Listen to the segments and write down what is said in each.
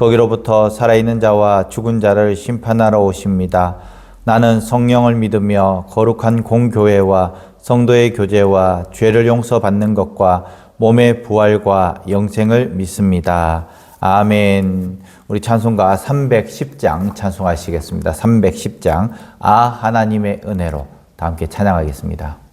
거기로부터 살아있는 자와 죽은 자를 심판하러 오십니다. 나는 성령을 믿으며 거룩한 공교회와 성도의 교제와 죄를 용서받는 것과 몸의 부활과 영생을 믿습니다. 아멘. 우리 찬송가 310장 찬송하시겠습니다. 310장 아 하나님의 은혜로 다 함께 찬양하겠습니다.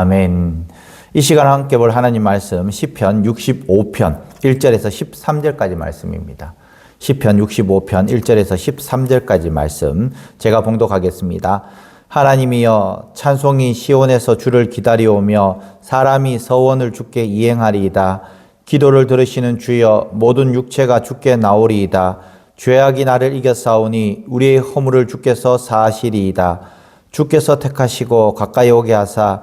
아멘. 이 시간 함께 볼 하나님 말씀 시편 65편 1절에서 13절까지 말씀입니다. 시편 65편 1절에서 13절까지 말씀 제가 봉독하겠습니다. 하나님이여 찬송이 시온에서 주를 기다려오며 사람이 서원을 주께 이행하리이다. 기도를 들으시는 주여 모든 육체가 주께 나오리이다. 죄악이 나를 이겼사오니 우리의 허물을 주께서 사하시리이다. 주께서 택하시고 가까이 오게 하사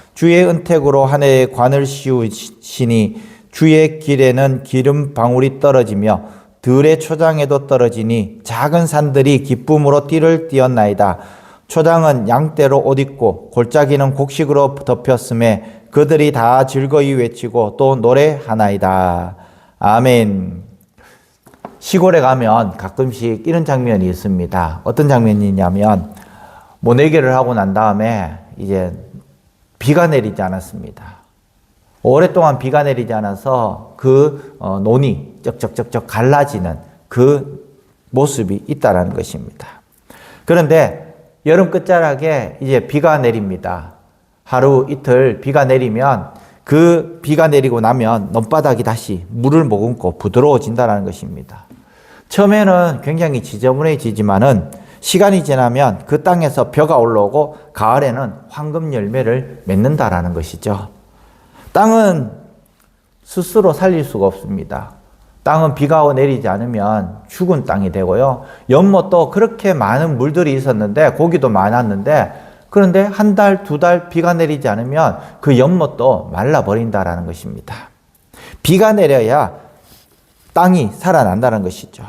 주의 은택으로 하늘의 관을 씌우시니 주의 길에는 기름 방울이 떨어지며 들의 초장에도 떨어지니 작은 산들이 기쁨으로 띠를 띄었나이다. 초장은 양떼로 옷 입고 골짜기는 곡식으로 덮였음에 그들이 다 즐거이 외치고 또 노래하나이다. 아멘. 시골에 가면 가끔씩 이런 장면이 있습니다. 어떤 장면이냐면 모내기를 하고 난 다음에 이제 비가 내리지 않았습니다. 오랫동안 비가 내리지 않아서 그 어, 논이 쩍쩍쩍쩍 갈라지는 그 모습이 있다라는 것입니다. 그런데 여름 끝자락에 이제 비가 내립니다. 하루 이틀 비가 내리면 그 비가 내리고 나면 논바닥이 다시 물을 머금고 부드러워진다는 것입니다. 처음에는 굉장히 지저분해지지만은 시간이 지나면 그 땅에서 벼가 올라오고 가을에는 황금 열매를 맺는다라는 것이죠. 땅은 스스로 살릴 수가 없습니다. 땅은 비가 내리지 않으면 죽은 땅이 되고요. 연못도 그렇게 많은 물들이 있었는데 고기도 많았는데 그런데 한 달, 두 달 비가 내리지 않으면 그 연못도 말라버린다라는 것입니다. 비가 내려야 땅이 살아난다는 것이죠.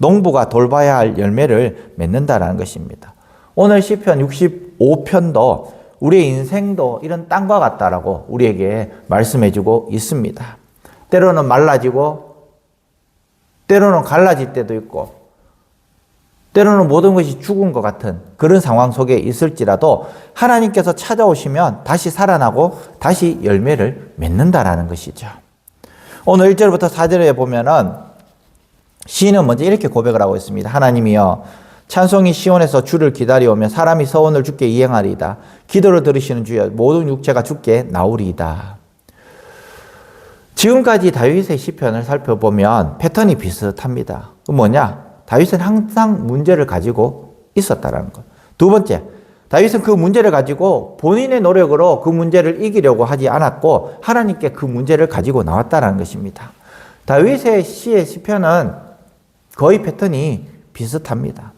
농부가 돌봐야 할 열매를 맺는다라는 것입니다. 오늘 시편 65편도 우리의 인생도 이런 땅과 같다라고 우리에게 말씀해 주고 있습니다. 때로는 말라지고, 때로는 갈라질 때도 있고, 때로는 모든 것이 죽은 것 같은 그런 상황 속에 있을지라도 하나님께서 찾아오시면 다시 살아나고 다시 열매를 맺는다라는 것이죠. 오늘 1절부터 4절에 보면은 시인은 먼저 이렇게 고백을 하고 있습니다. 하나님이여 찬송이 시온에서 주를 기다려오며 사람이 서원을 주께 이행하리이다. 기도를 들으시는 주여 모든 육체가 주께 나오리이다. 지금까지 다윗의 시편을 살펴보면 패턴이 비슷합니다. 그 뭐냐? 다윗은 항상 문제를 가지고 있었다라는 것. 두 번째, 다윗은 그 문제를 가지고 본인의 노력으로 그 문제를 이기려고 하지 않았고 하나님께 그 문제를 가지고 나왔다라는 것입니다. 다윗의 시의 시편은 거의 패턴이 비슷합니다.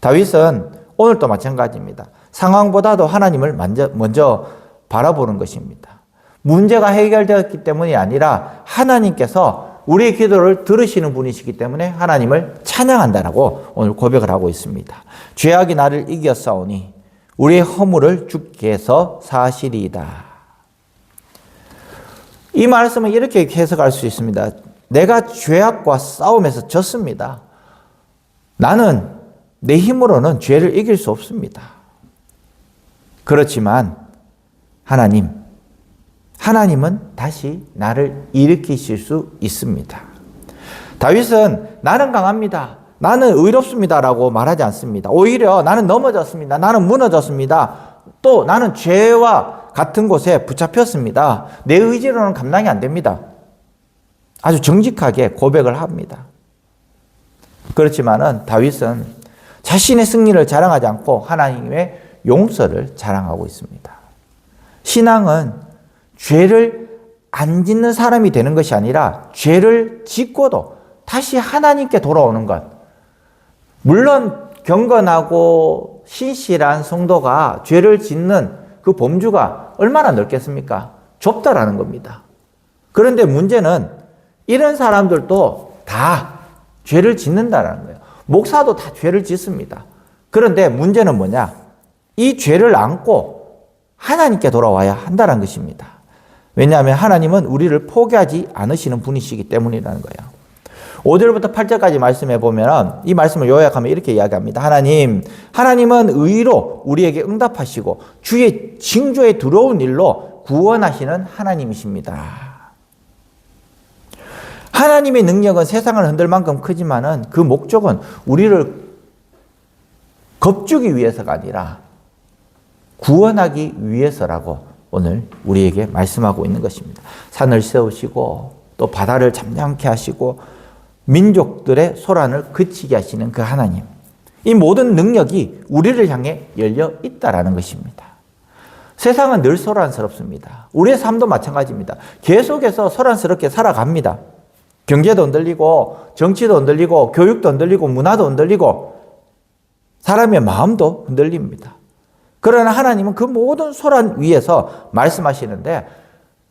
다윗은 오늘도 마찬가지입니다. 상황보다도 하나님을 먼저, 먼저 바라보는 것입니다. 문제가 해결되었기 때문이 아니라 하나님께서 우리의 기도를 들으시는 분이시기 때문에 하나님을 찬양한다라고 오늘 고백을 하고 있습니다. 죄악이 나를 이겼사오니 우리의 허물을 주께서 사시리이다. 이 말씀은 이렇게 해석할 수 있습니다. 내가 죄악과 싸움에서 졌습니다. 나는 내 힘으로는 죄를 이길 수 없습니다. 그렇지만 하나님, 하나님은 다시 나를 일으키실 수 있습니다. 다윗은 나는 강합니다. 나는 의롭습니다라고 말하지 않습니다. 오히려 나는 넘어졌습니다. 나는 무너졌습니다. 또 나는 죄와 같은 곳에 붙잡혔습니다. 내 의지로는 감당이 안 됩니다. 아주 정직하게 고백을 합니다. 그렇지만은 다윗은 자신의 승리를 자랑하지 않고 하나님의 용서를 자랑하고 있습니다. 신앙은 죄를 안 짓는 사람이 되는 것이 아니라 죄를 짓고도 다시 하나님께 돌아오는 것. 물론 경건하고 신실한 성도가 죄를 짓는 그 범주가 얼마나 넓겠습니까? 좁다라는 겁니다. 그런데 문제는 이런 사람들도 다 죄를 짓는다라는 거예요. 목사도 다 죄를 짓습니다. 그런데 문제는 뭐냐? 이 죄를 안고 하나님께 돌아와야 한다는 것입니다. 왜냐하면 하나님은 우리를 포기하지 않으시는 분이시기 때문이라는 거예요. 5절부터 8절까지 말씀해 보면 이 말씀을 요약하면 이렇게 이야기합니다. 하나님, 하나님은 의로 우리에게 응답하시고 주의 징조에 들어온 일로 구원하시는 하나님이십니다. 하나님의 능력은 세상을 흔들 만큼 크지만은 그 목적은 우리를 겁주기 위해서가 아니라 구원하기 위해서라고 오늘 우리에게 말씀하고 있는 것입니다. 산을 세우시고 또 바다를 잠잠케 하시고 민족들의 소란을 그치게 하시는 그 하나님. 이 모든 능력이 우리를 향해 열려 있다라는 것입니다. 세상은 늘 소란스럽습니다. 우리의 삶도 마찬가지입니다. 계속해서 소란스럽게 살아갑니다. 경제도 흔들리고 정치도 흔들리고 교육도 흔들리고 문화도 흔들리고 사람의 마음도 흔들립니다. 그러나 하나님은 그 모든 소란 위에서 말씀하시는데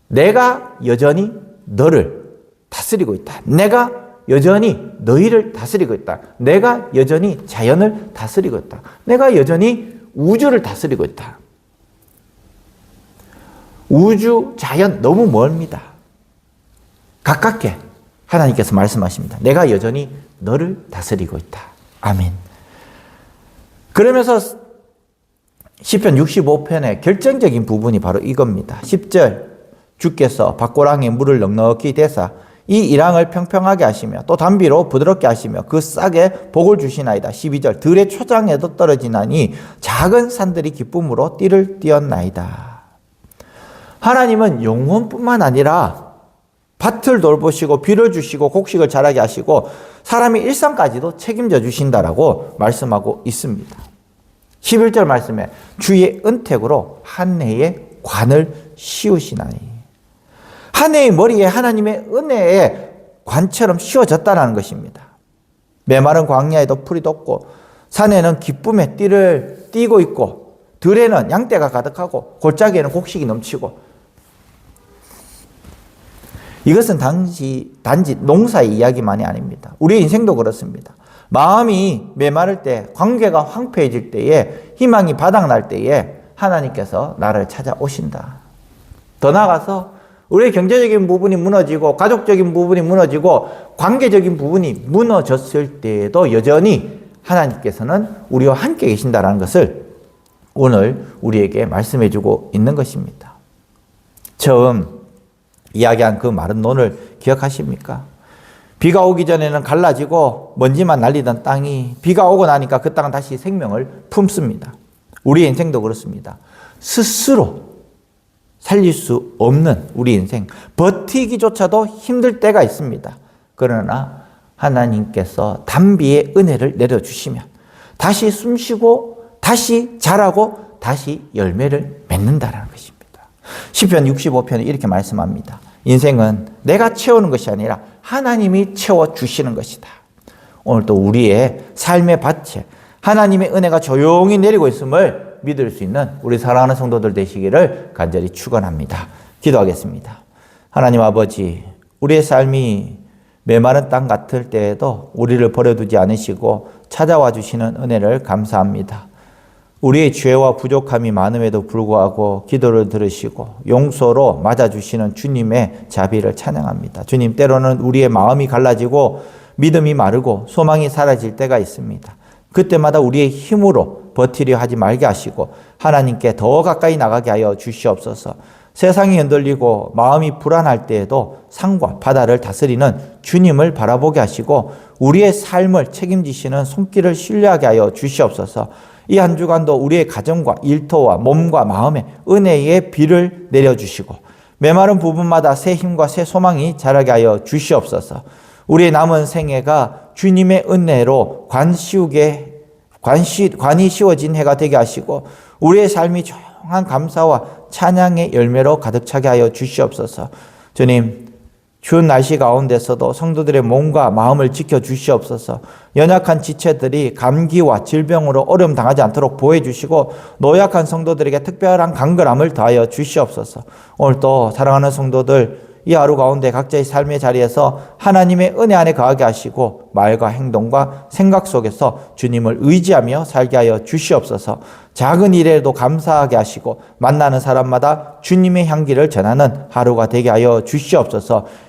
내가 여전히 너를 다스리고 있다. 내가 여전히 너희를 다스리고 있다. 내가 여전히 자연을 다스리고 있다. 내가 여전히 우주를 다스리고 있다. 우주, 자연 너무 멀습니다. 가깝게 하나님께서 말씀하십니다. 내가 여전히 너를 다스리고 있다. 아멘. 그러면서 시편 65편의 결정적인 부분이 바로 이겁니다. 10절 주께서 밭고랑에 물을 넉넉히 대사 이 이랑을 평평하게 하시며 또 담비로 부드럽게 하시며 그 싹에 복을 주시나이다. 12절 들의 초장에도 떨어지나니 작은 산들이 기쁨으로 띠를 띄었나이다. 하나님은 영혼뿐만 아니라 밭을 돌보시고 비를 주시고 곡식을 자라게 하시고 사람의 일상까지도 책임져 주신다라고 말씀하고 있습니다. 11절 말씀에 주의 은택으로 한 해의 관을 씌우시나니 한 해의 머리에 하나님의 은혜의 관처럼 씌워졌다는 것입니다. 메마른 광야에도 풀이 돋고 산에는 기쁨의 띠를 띠고 있고 들에는 양떼가 가득하고 골짜기에는 곡식이 넘치고 이것은 단지, 단지 농사의 이야기만이 아닙니다. 우리의 인생도 그렇습니다. 마음이 메마를 때, 관계가 황폐해질 때에, 희망이 바닥날 때에 하나님께서 나를 찾아오신다. 더 나아가서 우리의 경제적인 부분이 무너지고, 가족적인 부분이 무너지고, 관계적인 부분이 무너졌을 때에도 여전히 하나님께서는 우리와 함께 계신다는 것을 오늘 우리에게 말씀해 주고 있는 것입니다. 처음 이야기한 그 마른 논을 기억하십니까? 비가 오기 전에는 갈라지고 먼지만 날리던 땅이 비가 오고 나니까 그 땅은 다시 생명을 품습니다. 우리 인생도 그렇습니다. 스스로 살릴 수 없는 우리 인생, 버티기조차도 힘들 때가 있습니다. 그러나 하나님께서 단비의 은혜를 내려주시면 다시 숨 쉬고 다시 자라고 다시 열매를 맺는다라는 것입니다. 시편 65편에 이렇게 말씀합니다. 인생은 내가 채우는 것이 아니라 하나님이 채워 주시는 것이다. 오늘 또 우리의 삶의 밭에 하나님의 은혜가 조용히 내리고 있음을 믿을 수 있는 우리 사랑하는 성도들 되시기를 간절히 축원합니다. 기도하겠습니다. 하나님 아버지, 우리의 삶이 메마른 땅 같을 때에도 우리를 버려두지 않으시고 찾아와 주시는 은혜를 감사합니다. 우리의 죄와 부족함이 많음에도 불구하고 기도를 들으시고 용서로 맞아주시는 주님의 자비를 찬양합니다. 주님, 때로는 우리의 마음이 갈라지고 믿음이 마르고 소망이 사라질 때가 있습니다. 그때마다 우리의 힘으로 버티려 하지 말게 하시고 하나님께 더 가까이 나가게 하여 주시옵소서. 세상이 흔들리고 마음이 불안할 때에도 산과 바다를 다스리는 주님을 바라보게 하시고 우리의 삶을 책임지시는 손길을 신뢰하게 하여 주시옵소서. 이 한 주간도 우리의 가정과 일터와 몸과 마음에 은혜의 비를 내려주시고 메마른 부분마다 새 힘과 새 소망이 자라게 하여 주시옵소서. 우리의 남은 생애가 주님의 은혜로 관시우게 관시, 관이 씌워진 해가 되게 하시고 우리의 삶이 조용한 감사와 찬양의 열매로 가득 차게 하여 주시옵소서. 주님, 추운 날씨 가운데서도 성도들의 몸과 마음을 지켜 주시옵소서. 연약한 지체들이 감기와 질병으로 어려움 당하지 않도록 보호해 주시고 노약한 성도들에게 특별한 강건함을 더하여 주시옵소서. 오늘 또 사랑하는 성도들 이 하루 가운데 각자의 삶의 자리에서 하나님의 은혜 안에 거하게 하시고 말과 행동과 생각 속에서 주님을 의지하며 살게 하여 주시옵소서. 작은 일에도 감사하게 하시고 만나는 사람마다 주님의 향기를 전하는 하루가 되게 하여 주시옵소서.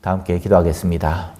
다 함께 기도하겠습니다.